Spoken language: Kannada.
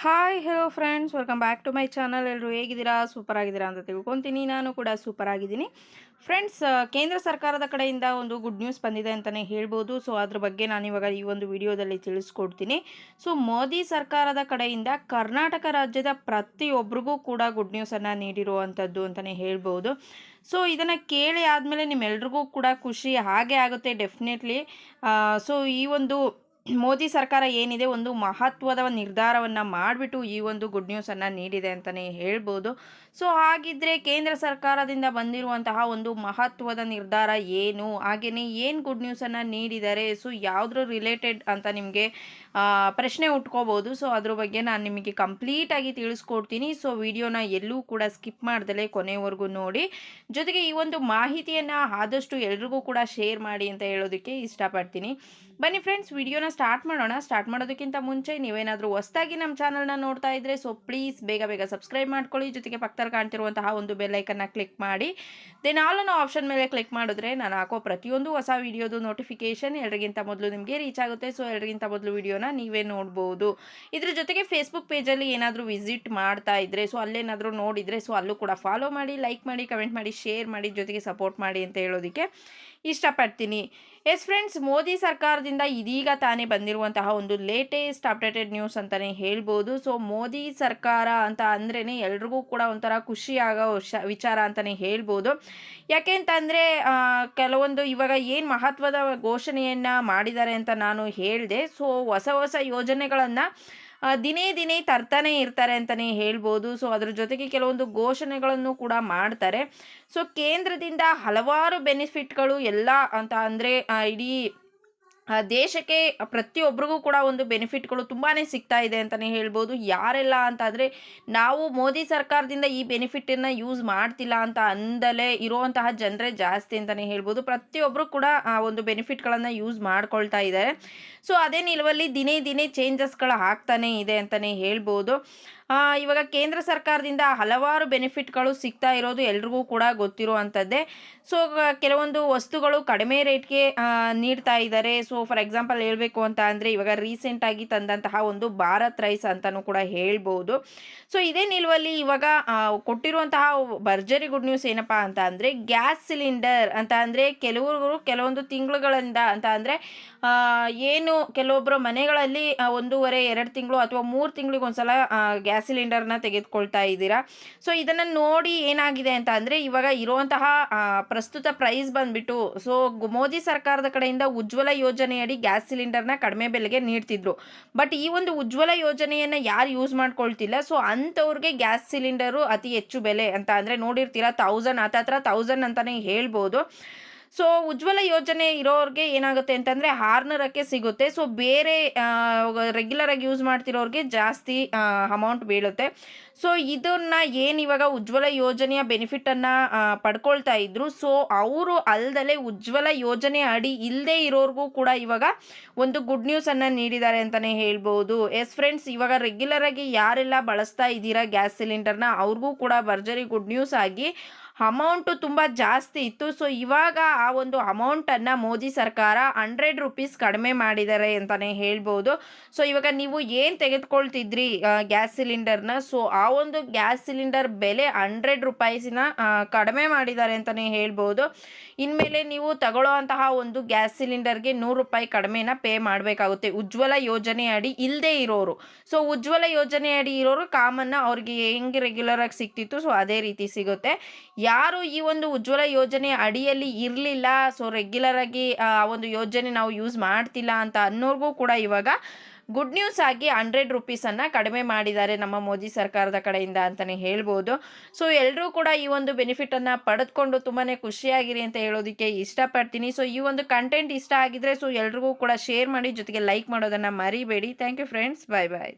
Hi hello friends welcome back to my channel ಎಲ್ಲರೂ ಹೇಗಿದ್ದೀರಾ? ಸೂಪರ್ ಆಗಿದ್ದೀರಾ ಅಂತ ತಿಳ್ಕೊತೀನಿ. ನಾನು ಕೂಡ ಸೂಪರ್ ಆಗಿದ್ದೀನಿ ಫ್ರೆಂಡ್ಸ್ ಕೇಂದ್ರ ಸರ್ಕಾರದ ಕಡೆಯಿಂದ ಒಂದು ಗುಡ್ ನ್ಯೂಸ್ ಬಂದಿದೆ ಅಂತಲೇ ಹೇಳ್ಬೋದು. ಸೊ ಅದ್ರ ಬಗ್ಗೆ ನಾನು ಇವಾಗ ಈ ಒಂದು ವಿಡಿಯೋದಲ್ಲಿ ತಿಳಿಸ್ಕೊಡ್ತೀನಿ. ಸೊ ಮೋದಿ ಸರ್ಕಾರದ ಕಡೆಯಿಂದ ಕರ್ನಾಟಕ ರಾಜ್ಯದ ಪ್ರತಿಯೊಬ್ಬರಿಗೂ ಕೂಡ ಗುಡ್ ನ್ಯೂಸನ್ನು ನೀಡಿರುವಂಥದ್ದು ಅಂತಲೇ ಹೇಳ್ಬೋದು. ಸೊ ಇದನ್ನು ಕೇಳಿ ಆದಮೇಲೆ ನಿಮ್ಮೆಲ್ರಿಗೂ ಕೂಡ ಖುಷಿ ಹಾಗೆ ಆಗುತ್ತೆ ಡೆಫಿನೆಟ್ಲಿ ಸೊ ಈ ಒಂದು ಮೋದಿ ಸರ್ಕಾರ ಏನಿದೆ ಒಂದು ಮಹತ್ವದ ನಿರ್ಧಾರವನ್ನು ಮಾಡಿಬಿಟ್ಟು ಈ ಒಂದು ಗುಡ್ ನ್ಯೂಸನ್ನು ನೀಡಿದೆ ಅಂತಲೇ ಹೇಳ್ಬೋದು. ಸೊ ಹಾಗಿದ್ದರೆ ಕೇಂದ್ರ ಸರ್ಕಾರದಿಂದ ಬಂದಿರುವಂತಹ ಒಂದು ಮಹತ್ವದ ನಿರ್ಧಾರ ಏನು? ಹಾಗೆಯೇ ಏನು ಗುಡ್ ನ್ಯೂಸನ್ನು ನೀಡಿದ್ದಾರೆ ಸೊ ಯಾವುದ್ರ ರಿಲೇಟೆಡ್ ಅಂತ ನಿಮಗೆ ಪ್ರಶ್ನೆ ಉಟ್ಕೋಬೋದು. ಸೊ ಅದ್ರ ಬಗ್ಗೆ ನಾನು ನಿಮಗೆ ಕಂಪ್ಲೀಟಾಗಿ ತಿಳಿಸ್ಕೊಡ್ತೀನಿ. ಸೊ ವಿಡಿಯೋನ ಎಲ್ಲೂ ಕೂಡ ಸ್ಕಿಪ್ ಮಾಡ್ದಲೇ ಕೊನೆವರೆಗೂ ನೋಡಿ. ಜೊತೆಗೆ ಈ ಒಂದು ಮಾಹಿತಿಯನ್ನು ಆದಷ್ಟು ಎಲ್ರಿಗೂ ಕೂಡ ಶೇರ್ ಮಾಡಿ ಅಂತ ಹೇಳೋದಕ್ಕೆ ಇಷ್ಟಪಡ್ತೀನಿ. ಬನ್ನಿ ಫ್ರೆಂಡ್ಸ್ ವಿಡಿಯೋನ ಸ್ಟಾರ್ಟ್ ಮಾಡೋಣ. ಸ್ಟಾರ್ಟ್ ಮಾಡೋದಕ್ಕಿಂತ ಮುಂಚೆ ನೀವೇನಾದರೂ ಹೊಸದಾಗಿ ನಮ್ಮ ಚಾನಲ್ನ ನೋಡ್ತಾ ಇದ್ದರೆ ಸೊ ಪ್ಲೀಸ್ ಬೇಗ ಬೇಗ ಸಬ್ಸ್ಕ್ರೈಬ್ ಮಾಡ್ಕೊಳ್ಳಿ. ಜೊತೆಗೆ ಪಕ್ಕದಲ್ಲಿ ಕಾಣ್ತಿರುವಂತಹ ಒಂದು ಬೆಲ್ಲೈಕನ್ನ ಕ್ಲಿಕ್ ಮಾಡಿ. ದೆನ್ ಆಲ್ ಅನ್ನೋ ಆಪ್ಷನ್ ಮೇಲೆ ಕ್ಲಿಕ್ ಮಾಡಿದ್ರೆ ನಾನು ಹಾಕೋ ಪ್ರತಿಯೊಂದು ಹೊಸ ವಿಡಿಯೋದು ನೋಟಿಫಿಕೇಶನ್ ಎಲ್ಲರಿಗಿಂತ ಮೊದಲು ನಿಮಗೆ ರೀಚ್ ಆಗುತ್ತೆ. ಸೊ ಎಲ್ಲರಿಗಿಂತ ಮೊದಲು ವಿಡಿಯೋನ ನೀವೇ ನೋಡ್ಬೋದು. ಇದ್ರ ಜೊತೆಗೆ ಫೇಸ್ಬುಕ್ ಪೇಜಲ್ಲಿ ಏನಾದರೂ ವಿಸಿಟ್ ಮಾಡ್ತಾ ಇದ್ದರೆ ಸೊ ಅಲ್ಲೇನಾದರೂ ನೋಡಿದರೆ ಸೊ ಅಲ್ಲೂ ಕೂಡ ಫಾಲೋ ಮಾಡಿ ಲೈಕ್ ಮಾಡಿ ಕಮೆಂಟ್ ಮಾಡಿ ಶೇರ್ ಮಾಡಿ, ಜೊತೆಗೆ ಸಪೋರ್ಟ್ ಮಾಡಿ ಅಂತ ಹೇಳೋದಕ್ಕೆ ಇಷ್ಟಪಡ್ತೀನಿ. ಎಸ್ ಫ್ರೆಂಡ್ಸ್, ಮೋದಿ ಸರ್ಕಾರದಿಂದ ಇದೀಗ ತಾನೇ ಬಂದಿರುವಂತಹ ಒಂದು ಲೇಟೆಸ್ಟ್ ಅಪ್ಡೇಟೆಡ್ ನ್ಯೂಸ್ ಅಂತಲೇ ಹೇಳ್ಬೋದು. ಸೊ ಮೋದಿ ಸರ್ಕಾರ ಅಂತ ಅಂದ್ರೇ ಎಲ್ರಿಗೂ ಕೂಡ ಒಂಥರ ಖುಷಿಯಾಗೋ ವಿಚಾರ ಅಂತಲೇ ಹೇಳ್ಬೋದು. ಯಾಕೆ ಅಂತಂದರೆ ಕೆಲವೊಂದು ಇವಾಗ ಏನು ಮಹತ್ವದ ಘೋಷಣೆಯನ್ನು ಮಾಡಿದ್ದಾರೆ ಅಂತ ನಾನು ಹೇಳಿದೆ. ಸೊ ಹೊಸ ಹೊಸ ಯೋಜನೆಗಳನ್ನು ದಿನೇ ದಿನೇ ತರ್ತಾನೆ ಇರ್ತಾರೆ ಅಂತಲೇ ಹೇಳ್ಬೋದು. ಸೊ ಅದ್ರ ಜೊತೆಗೆ ಕೆಲವೊಂದು ಘೋಷಣೆಗಳನ್ನು ಕೂಡ ಮಾಡ್ತಾರೆ. ಸೊ ಕೇಂದ್ರದಿಂದ ಹಲವಾರು ಬೆನಿಫಿಟ್ಗಳು ಎಲ್ಲ ಅಂತ ಅಂದರೆ ಇಡೀ ದೇಶಕ್ಕೆ ಪ್ರತಿಯೊಬ್ಬರಿಗೂ ಕೂಡ ಒಂದು ಬೆನಿಫಿಟ್ಗಳು ತುಂಬಾ ಸಿಗ್ತಾ ಇದೆ ಅಂತಲೇ ಹೇಳ್ಬೋದು. ಯಾರೆಲ್ಲ ಅಂತ ಅಂದರೆ ನಾವು ಮೋದಿ ಸರ್ಕಾರದಿಂದ ಈ ಬೆನಿಫಿಟನ್ನು ಯೂಸ್ ಮಾಡ್ತಿಲ್ಲ ಅಂತ ಅಂದಲೇ ಇರುವಂತಹ ಜನರೇ ಜಾಸ್ತಿ ಅಂತಲೇ ಹೇಳ್ಬೋದು. ಪ್ರತಿಯೊಬ್ಬರು ಕೂಡ ಆ ಒಂದು ಬೆನಿಫಿಟ್ಗಳನ್ನು ಯೂಸ್ ಮಾಡ್ಕೊಳ್ತಾ ಇದ್ದಾರೆ. ಸೊ, ಅದೇ ನಿಲುವಲ್ಲಿ ದಿನೇ ದಿನೇ ಚೇಂಜಸ್ಗಳು ಆಗ್ತಾನೇ ಇದೆ ಅಂತಲೇ ಹೇಳ್ಬೋದು. ಇವಾಗ ಕೇಂದ್ರ ಸರ್ಕಾರದಿಂದ ಹಲವಾರು ಬೆನಿಫಿಟ್ಗಳು ಸಿಗ್ತಾ ಇರೋದು ಎಲ್ರಿಗೂ ಕೂಡ ಗೊತ್ತಿರುವಂಥದ್ದೇ. ಸೊ ಕೆಲವೊಂದು ವಸ್ತುಗಳು ಕಡಿಮೆ ರೇಟ್ಗೆ ನೀಡ್ತಾ ಇದ್ದಾರೆ. ಸೊ ಫಾರ್ ಎಕ್ಸಾಂಪಲ್ ಹೇಳಬೇಕು ಅಂತ ಅಂದರೆ ಇವಾಗ ರೀಸೆಂಟಾಗಿ ತಂದಂತಹ ಒಂದು ಭಾರತ್ ರೈಸ್ ಅಂತಲೂ ಕೂಡ ಹೇಳ್ಬೋದು. ಸೊ ಇದೇ ನಿಲುವಲ್ಲಿ ಇವಾಗ ಕೊಟ್ಟಿರುವಂತಹ ಭರ್ಜರಿ ಗುಡ್ ನ್ಯೂಸ್ ಏನಪ್ಪ ಅಂತ ಅಂದರೆ ಗ್ಯಾಸ್ ಸಿಲಿಂಡರ್ ಅಂತ ಅಂದರೆ ಕೆಲವರು ಕೆಲವೊಂದು ತಿಂಗಳುಗಳಿಂದ ಅಂತ ಅಂದರೆ ಏನು ಕೆಲವೊಬ್ಬರು ಮನೆಗಳಲ್ಲಿ ಒಂದೂವರೆ, ಎರಡು ತಿಂಗಳು ಅಥವಾ ಮೂರು ತಿಂಗಳಿಗೊಂದ್ಸಲ ಗ್ಯಾಸ್ ಗ್ಯಾಸ್ ಸಿಲಿಂಡರ್ನ ತೆಗೆದುಕೊಳ್ತಾ ಇದ್ದೀರಾ? ಸೊ ಇದನ್ನು ನೋಡಿ ಏನಾಗಿದೆ ಅಂತ ಅಂದರೆ, ಇವಾಗ ಇರುವಂತಹ ಪ್ರಸ್ತುತ ಪ್ರೈಸ್ ಬಂದ್ಬಿಟ್ಟು ಸೊ ಮೋದಿ ಸರ್ಕಾರದ ಕಡೆಯಿಂದ ಉಜ್ವಲ ಯೋಜನೆಯಡಿ ಗ್ಯಾಸ್ ಸಿಲಿಂಡರ್ನ ಕಡಿಮೆ ಬೆಲೆಗೆ ನೀಡ್ತಿದ್ರು. ಬಟ್ ಈ ಒಂದು ಉಜ್ವಲ ಯೋಜನೆಯನ್ನು ಯಾರು ಯೂಸ್ ಮಾಡ್ಕೊಳ್ತಿಲ್ಲ? ಸೊ ಅಂಥವ್ರಿಗೆ ಗ್ಯಾಸ್ ಸಿಲಿಂಡರು ಅತಿ ಹೆಚ್ಚು ಬೆಲೆ ಅಂತ ಅಂದರೆ, ನೋಡಿರ್ತೀರಾ ತೌಸಂಡ್ ಹತ್ತತ್ರ ತೌಸಂಡ್ ಅಂತಲೇ ಹೇಳ್ಬೋದು. ಸೊ ಉಜ್ವಲ ಯೋಜನೆ ಇರೋರಿಗೆ ಏನಾಗುತ್ತೆ ಅಂತಂದರೆ ಹಾರ್ನರಕ್ಕೆ ಸಿಗುತ್ತೆ. ಸೊ ಬೇರೆ ರೆಗ್ಯುಲರಾಗಿ ಯೂಸ್ ಮಾಡ್ತಿರೋರಿಗೆ ಜಾಸ್ತಿ ಅಮೌಂಟ್ ಬೀಳುತ್ತೆ. ಸೊ ಇದನ್ನು ಏನು ಇವಾಗ ಉಜ್ವಲ ಯೋಜನೆಯ ಬೆನಿಫಿಟನ್ನು ಪಡ್ಕೊಳ್ತಾ ಇದ್ರು? ಸೊ ಅವರು ಅಲ್ದಲೆ ಉಜ್ವಲ ಯೋಜನೆ ಅಡಿ ಇಲ್ಲದೆ ಇರೋರಿಗೂ ಕೂಡ ಇವಾಗ ಒಂದು ಗುಡ್ ನ್ಯೂಸನ್ನು ನೀಡಿದ್ದಾರೆ ಅಂತಲೇ ಹೇಳ್ಬೋದು. ಎಸ್ ಫ್ರೆಂಡ್ಸ್ ಇವಾಗ ರೆಗ್ಯುಲರಾಗಿ ಯಾರೆಲ್ಲ ಬಳಸ್ತಾ ಇದ್ದೀರಾ ಗ್ಯಾಸ್ ಸಿಲಿಂಡರ್ನ ಅವ್ರಿಗೂ ಕೂಡ ಭರ್ಜರಿ ಗುಡ್ ನ್ಯೂಸ್ ಆಗಿ ಅಮೌಂಟು ತುಂಬ ಜಾಸ್ತಿ ಇತ್ತು. ಸೊ, ಇವಾಗ ಆ ಒಂದು ಅಮೌಂಟನ್ನು ಮೋದಿ ಸರ್ಕಾರ ಹಂಡ್ರೆಡ್ ರುಪೀಸ್ ಕಡಿಮೆ ಮಾಡಿದ್ದಾರೆ ಅಂತಲೇ ಹೇಳ್ಬೋದು. ಸೊ, ಇವಾಗ ನೀವು ಏನು ತೆಗೆದುಕೊಳ್ತಿದ್ರಿ ಗ್ಯಾಸ್ ಸಿಲಿಂಡರ್ನ? ಸೊ, ಆ ಒಂದು ಗ್ಯಾಸ್ ಸಿಲಿಂಡರ್ ಬೆಲೆ ಹಂಡ್ರೆಡ್ ರುಪಾಯಿಸಿನ ಕಡಿಮೆ ಮಾಡಿದ್ದಾರೆ ಅಂತಲೇ ಹೇಳ್ಬೋದು. ಇನ್ಮೇಲೆ ನೀವು ತಗೊಳ್ಳುವಂತಹ ಒಂದು ಗ್ಯಾಸ್ ಸಿಲಿಂಡರ್ಗೆ ನೂರು ರೂಪಾಯಿ ಕಡಿಮೆನ ಪೇ ಮಾಡಬೇಕಾಗುತ್ತೆ. ಉಜ್ವಲ ಯೋಜನೆ ಅಡಿ ಇಲ್ಲದೆ ಇರೋರು. ಸೊ, ಉಜ್ವಲ ಯೋಜನೆ ಅಡಿ ಇರೋರು ಕಾಮನ್ನ ಅವ್ರಿಗೆ ಹೆಂಗೆ ರೆಗ್ಯುಲರಾಗಿ ಸಿಗ್ತಿತ್ತು, ಸೊ, ಅದೇ ರೀತಿ ಸಿಗುತ್ತೆ. ಯಾರು ಈ ಒಂದು ಉಜ್ವಲ ಯೋಜನೆ ಅಡಿಯಲ್ಲಿ ಇರಲಿಲ್ಲ ಸೊ ರೆಗ್ಯುಲರ್ ಆಗಿ, ಆ ಒಂದು ಯೋಜನೆ ನಾವು ಯೂಸ್ ಮಾಡ್ತಿಲ್ಲ ಅಂತ ಅನ್ನೋರ್ಗೂ ಕೂಡ ಇವಾಗ ಗುಡ್ ನ್ಯೂಸ್ ಆಗಿ ಹಂಡ್ರೆಡ್ ರುಪೀಸನ್ನು ಕಡಿಮೆ ಮಾಡಿದ್ದಾರೆ ನಮ್ಮ ಮೋದಿ ಸರ್ಕಾರದ ಕಡೆಯಿಂದ ಅಂತಲೇ ಹೇಳ್ಬೋದು. ಸೊ ಎಲ್ಲರೂ ಕೂಡ ಈ ಒಂದು ಬೆನಿಫಿಟನ್ನು ಪಡೆದುಕೊಂಡು ತುಂಬಾ ಖುಷಿಯಾಗಿರಿ ಅಂತ ಹೇಳೋದಕ್ಕೆ ಇಷ್ಟಪಡ್ತೀನಿ. ಸೊ ಈ ಒಂದು ಕಂಟೆಂಟ್ ಇಷ್ಟ ಆಗಿದ್ರೆ ಸೊ ಎಲ್ರಿಗೂ ಕೂಡ ಶೇರ್ ಮಾಡಿ, ಜೊತೆಗೆ ಲೈಕ್ ಮಾಡೋದನ್ನು ಮರಿಬೇಡಿ. Thank you friends bye bye